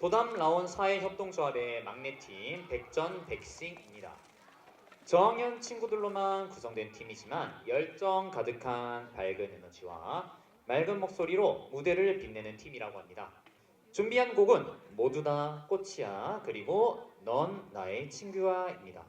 도담 라온 사회협동조합의 막내팀 백전 백싱입니다. 저학년 친구들로만 구성된 팀이지만 열정 가득한 밝은 에너지와 맑은 목소리로 무대를 빛내는 팀이라고 합니다. 준비한 곡은 모두 다 꽃이야 그리고 넌 나의 친구야입니다.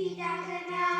一家三口